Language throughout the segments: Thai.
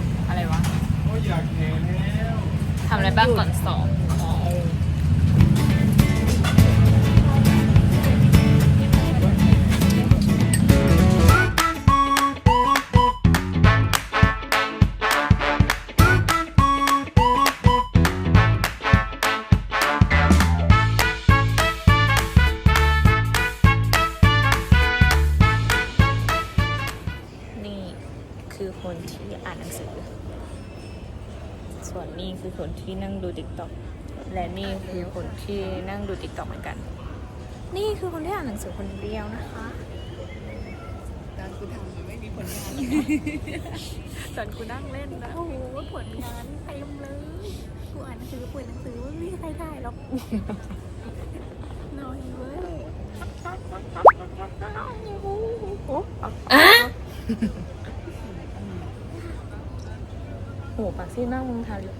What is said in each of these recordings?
อบอะไรวะ ก็อยากแหนแล้ว ทำอะไรบ้างก่อนสอบ คือคนที่นั่งดูติ๊กต็อกและนี่คือคนที่นั่งดูติ๊กต็อกเหมือนกัน นี่คือคนที่อ่านหนังสือคนเดียวนะคะการกูทำมันไม่มีผลงานตอนกูนั่งเล่นนะโอ้โหผลงานเต็มเลยกูอ่านหนังสือเปิดหนังสือไม่มีใครได้หรอกน้อยเว้ยโหปากซีดมากมึงทาลิป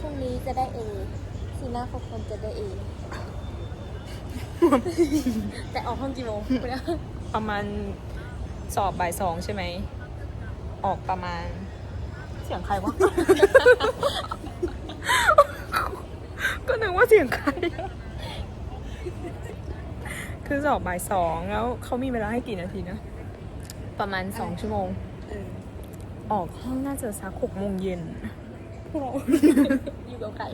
พรุ่งนี้ จะได้เอสีหน้าเขาคนจะได้เอแต่ออกห้องกี่โมงกูเนี่ยประมาณสอบบ่ายสองใช่ไหม ออกประมาณ เสียงใครวะ ก็นึกว่าเสียงใคร คือสอบบ่ายสองแล้วเขามีเวลาให้กี่นาทีนะ ประมาณสองชั่วโมง ออกห้องน่าจะสักหกโมงเย็น อยู่กับไก่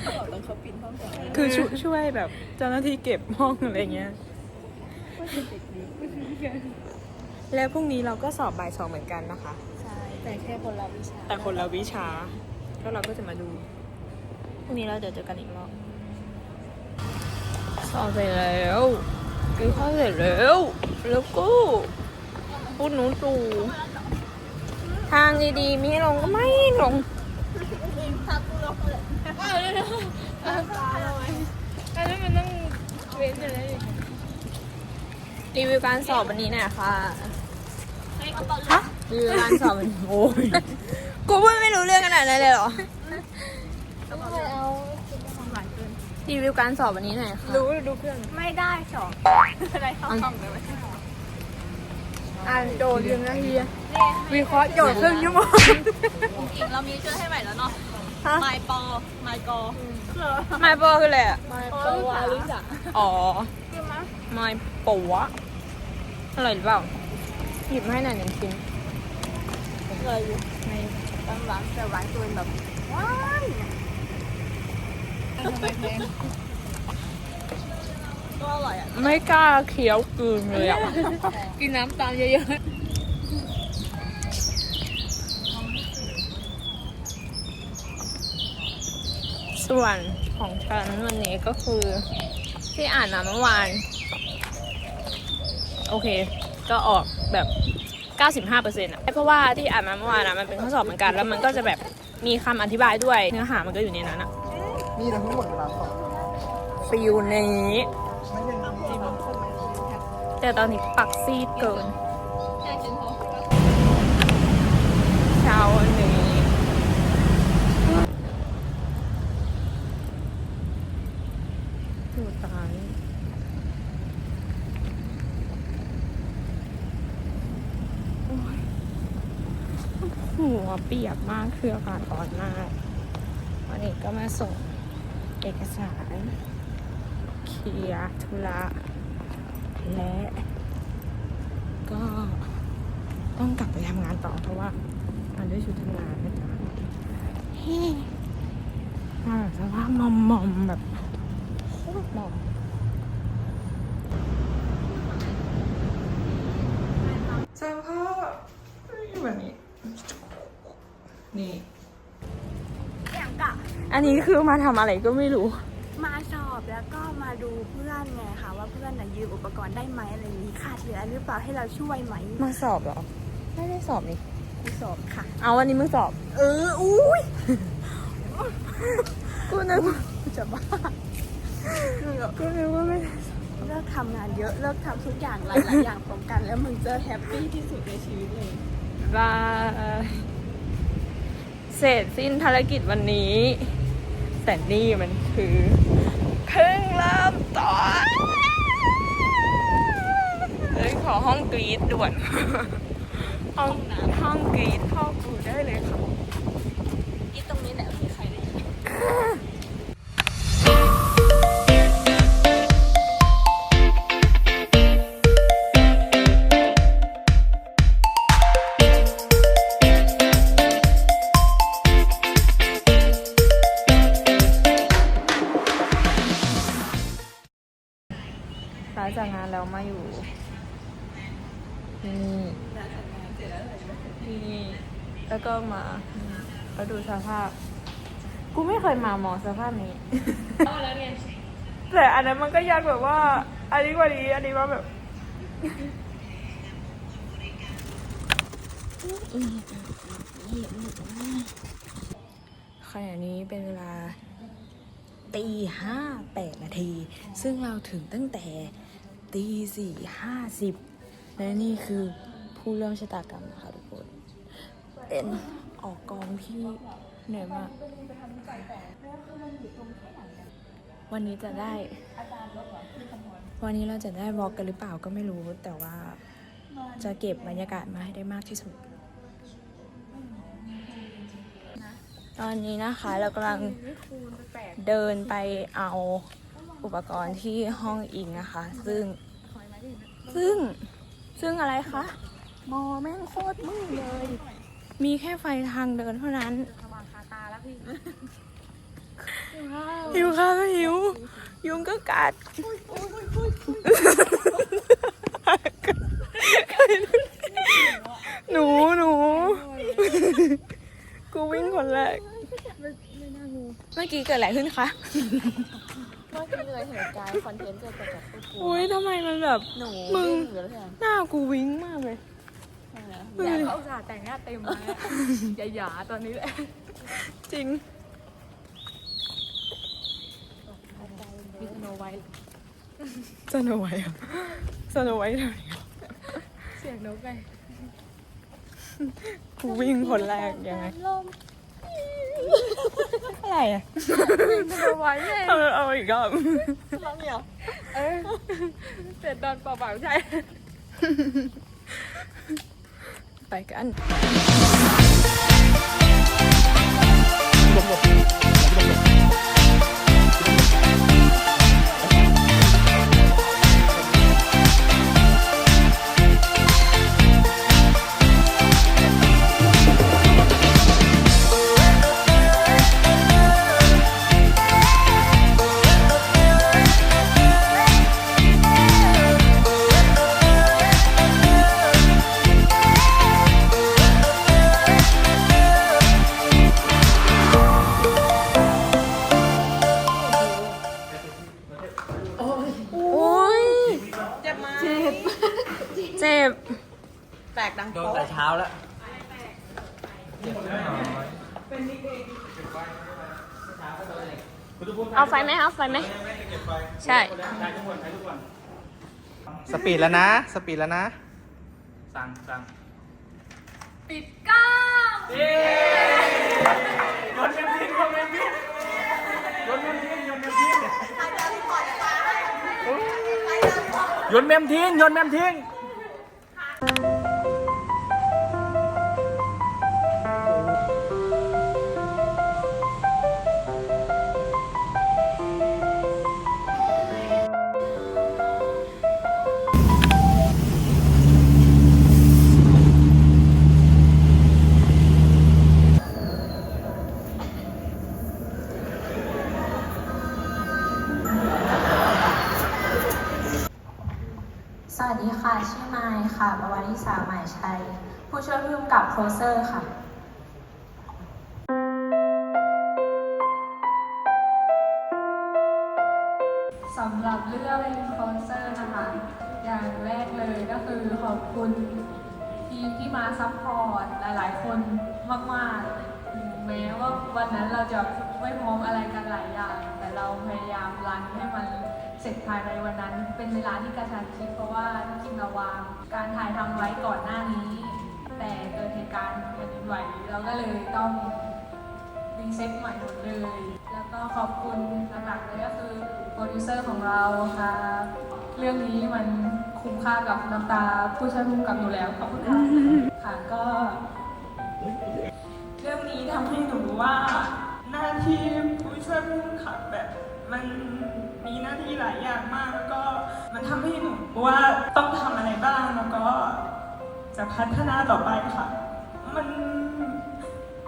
เขาบอกตอนเขาปิดห้องก่อนคือช่วยช่วยแบบเจ้าหน้าที่เก็บห้องอะไรเงี้ย แล้วพรุ่งนี้เราก็สอบบ่ายสองเหมือนกันนะคะ ใช่ แต่แค่คนละวิชา แต่คนละวิชา แล้วเราก็จะมาดู พรุ่งนี้เราจะเจอกันอีกรอบ สอบเสร็จแล้วกินข้าวเสร็จแล้ว แล้วก็พูดหนูตู่ทางดีๆ มีให้ลงก็ไม่ลง อันนั้นมันต้องเว้นอยู่เลยรีวิวการสอบวันนี้หน่อยค่ะฮะรีวิวการสอบวันนี้โอ้ยกูพูดไม่รู้เรื่องขนาดนั้นเลยเหรอรีวิวการสอบวันนี้หน่อยค่ะรู้ดูเพื่อนไม่ได้สองอะไรเข้าห้องเลยไหมอ่านโจทย์ยังไงเฮียวิเคราะห์โจทย์ครึ่งชั่วโมงจริงเรามีชื่อให้ใหม่แล้วเนาะ ไมปอไมกอไมโปรคืออะไรอะปวารู้จักอ๋อไมโปวะอร่อยหรือเปล่า หยิบมาให้หน่อยหนึ่งชิ้นเคยอยู่ในตำร้านแต่ร้านตัวแบบว้ายทำไมแพงก็อร่อยอะ ไม่กล้าเคี้ยวกลืนเลยอะ กินน้ำตามเยอะ ส่วนของฉันวันนี้ก็คือ ที่อ่านมาเมื่อวาน โอเค ก็ออกแบบ 95%อะเพราะว่าที่อ่านมาเมื่อวานอะมันเป็นข้อสอบเหมือนกัน แล้วมันก็จะแบบมีคำอธิบายด้วยเนื้อหามันก็อยู่ในนั้นอะนี่เราทั้งหมดเวลาสอบฟิลนี้ไม่ใช่นี่แต่ตอนนี้ปักซีดเกินแค่กินพอเช้าวันนี้อยู่ตายโอ๊ย หัวเปียกมากคืออากาศร้อนมาก วันนี้ก็มาส่งเอกสารเคลียร์ธุระและก็ต้องกลับไปทำงานต่อเพราะว่ามันด้วยชุดทำงานนะจ๊ะเฮ้มาแบบสภาพมอมมอมแบบโคตรมอมสภาพแบบนี้ นี่ อย่างกะอันนี้คือมาทำอะไรก็ไม่รู้ มาสอบแล้วก็มาดูเพื่อนไงค่ะว่าเพื่อนน่ะยืมอุปกรณ์ได้ไหมอะไรอย่างนี้ขาดเหลือหรือเปล่าให้เราช่วยไหมมาสอบเหรอ ไม่ได้สอบนี่ กูสอบค่ะ เอาวันนี้มึงสอบ เอออุ้ยกูนึกว่าจะบ้ากูนึกว่าไม่ได้เลิกทำงานเยอะเลิกทำทุกอย่างหลายๆอย่างพร้อมกัน แล้วมึงจะแฮปปี้ที่สุดในชีวิตเลย บาย เสร็จสิ้นภารกิจวันนี้ แต่นี่มันคือเพิ่งเริ่มต้นเลยขอห้องกรีดด่วน ห้องหนาห้องกรีดเข้ากูได้เลยค่ะ มา แล้วดูสภาพ กูไม่เคยมามองสภาพนี้แล้วไงแต่อันนั้นมันก็ยังแบบว่า อันนี้กว่านี้อันนี้ว่าแบบขณะนี้เป็นเวลาตีห้าแปดนาที ซึ่งเราถึงตั้งแต่ตีสี่ห้าสิบและนี่คือผู้เริ่มชะตากรรมนะคะทุกคน เป็นออกกองที่เหนื่อยมาก วันนี้จะได้ วันนี้เราจะได้วอล์กกันหรือเปล่าก็ไม่รู้ แต่ว่าจะเก็บบรรยากาศมาให้ได้มากที่สุด ตอนนี้นะคะเรากำลังเดินไปเอาอุปกรณ์ที่ห้องอิงนะคะ ซึ่ง ซึ่ง ซึ่งอะไรคะ มอแม่งโคตรมืดเลย มีแค่ไฟทางเดินเท่านั้นหิวข้าวก็หิว ยุงก็กัดหนูหนูกูวิ่งคนแรกเมื่อกี้เกิดอะไรขึ้นคะเมื่อกี้เลยเหตุการณ์คอนเทนต์เกิดจากพวกกูอุ้ยทำไมมันแบบหนูมึงเหลือเท่าไหร่หน้ากูวิ่งมากเลย อยากเขาอุตส่าห์แต่งหน้าเต็มมาอย่าหยาตอนนี้แหละจริงมีสโนไวท์สโนไวท์อะสโนไวท์เลยเสียงนกไงกูวิ่งคนแรกยังไงอะไรอะสโนไวท์ไงเอาเอาอีกรอบร้องเหรอเออเสร็จตอนเปล่าๆใช่ ไปกัน เอาไฟไหมเอาไฟไหมใช่ สปีดแล้วนะ สปีดแล้วนะ สั่งสั่งปิดกล้องโยนเมมทิ้งโยนเมมทิ้งสวัสดี ค่ะ ชื่อไมค์ค่ะประวัติศาสตร์หมายชัย ผู้ช่วยผู้กำกับโคเซอร์ค่ะสำหรับเรื่องโคเซอร์นะคะ อย่างแรกเลยก็คือขอบคุณทีมที่มาซัพพอร์ตหลายๆ คนมากๆ แม้ว่าวันนั้นเราจะ ไม่พร้อมอะไรกันหลายอย่าง แต่เราพยายามรันให้มันเสร็จภายในวันนั้น เป็นเวลาที่กระชันชิดเพราะว่าที่จริงเราวางการถ่ายทำไว้ก่อนหน้านี้ แต่เกิดเหตุการณ์แผ่นดินไหวเราก็เลยต้องรีเซ็ตใหม่หมดเลย แล้วก็ขอบคุณหลักๆเลยก็คือโปรดิวเซอร์ของเราค่ะเรื่องนี้มันคุ้มค่ากับน้ำตาผู้ช่วยผู้กำกับอยู่แล้วขอบคุณค่ะค่ะก็ก็เรื่องนี้ทำให้หนูรู้ว่าหน้า ที่ผู้ช่วยผู้กำกับแบบมันมีหน้าที่หลายอย่างมาก แล้วก็มันทำให้หนูว่าต้องทำอะไรบ้างแล้วก็จะพัฒนาต่อไปค่ะ มัน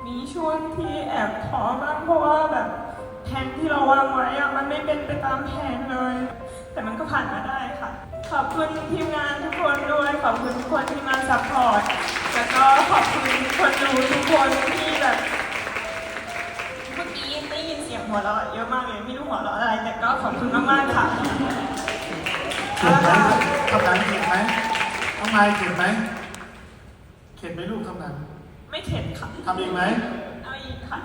มีช่วงที่แอบท้อบ้างเพราะว่าแบบแผนที่เราวางไว้อะมันไม่เป็นไปตามแผนเลย แต่มันก็ผ่านมาได้ค่ะ ขอบคุณทีมงานทุกคนด้วย ขอบคุณทุกคนที่มาซัพพอร์ต แล้วก็ขอบคุณคนดูทุกคน หัวเราะเยอะมากเลยไม่รู้หัวเราะอะไร แต่ก็ขอบคุณมากๆค่ะเข็ดไหมคำนั้นเข็ดไหมน้องไม้เข็ดไหมเข็ดไหมลูกคำนั้นไม่เข็ดค่ะทำอีกไหมเอาอีกค่ะ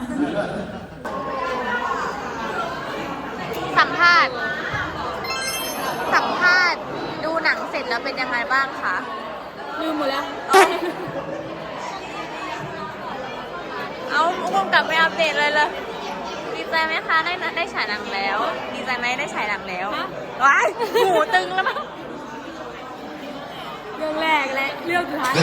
สัมภาษณ์ สัมภาษณ์ ดูหนังเสร็จแล้วเป็นยังไงบ้างคะ ลืมหมดแล้ว เอาผู้กำกับไม่อัปเดตเลยเลย ดีใจไหมคะได้ได้ฉายหนังแล้ว ดีใจไหมได้ฉายหนังแล้วว้ายหูตึงแล้วมั้งเรื่องแรกและเรื่องสุดท้าย